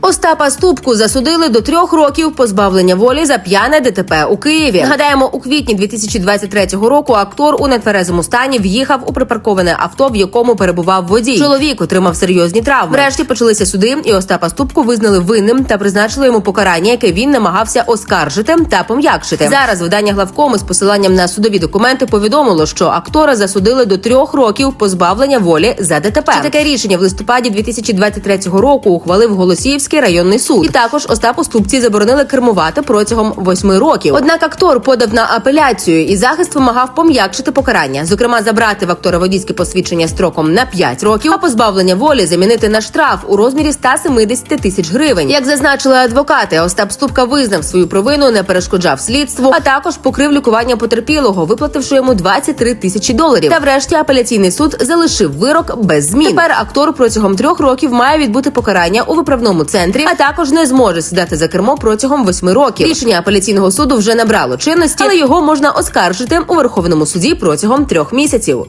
Остапа Ступку засудили до трьох років позбавлення волі за п'яне ДТП у Києві. Нагадаємо, у квітні 2023 року актор у нетверезому стані в'їхав у припарковане авто, в якому перебував водій. Чоловік отримав серйозні травми. Врешті почалися суди, і Остапа Ступку визнали винним та призначили йому покарання, яке він намагався оскаржити та пом'якшити. Зараз видання главкому з посиланням на судові документи повідомило, що актора засудили до трьох років позбавлення волі за ДТП. Ще таке рішення в листопаді 2023 року ухвалив Голосіївський районний суд. І також Остапу Ступці заборонили кермувати протягом восьми років. Однак актор подав на апеляцію, і захист вимагав пом'якшити покарання, зокрема забрати в актора водійське посвідчення строком на 5 років, а позбавлення волі замінити на штраф у розмірі 170 тисяч гривень. Як зазначили адвокати, Остап Ступка визнав свою провину, не перешкоджав слідству, а також покрив лікування потерпілого, виплативши йому 23 тисячі доларів. Та врешті апеляційний суд залишив вирок без змін. Тепер актор протягом трьох років має відбути покарання у виправному центрі, а також не зможе сідати за кермо протягом восьми років. Рішення апеляційного суду вже набрало чинності, але його можна оскаржити у Верховному суді протягом трьох місяців.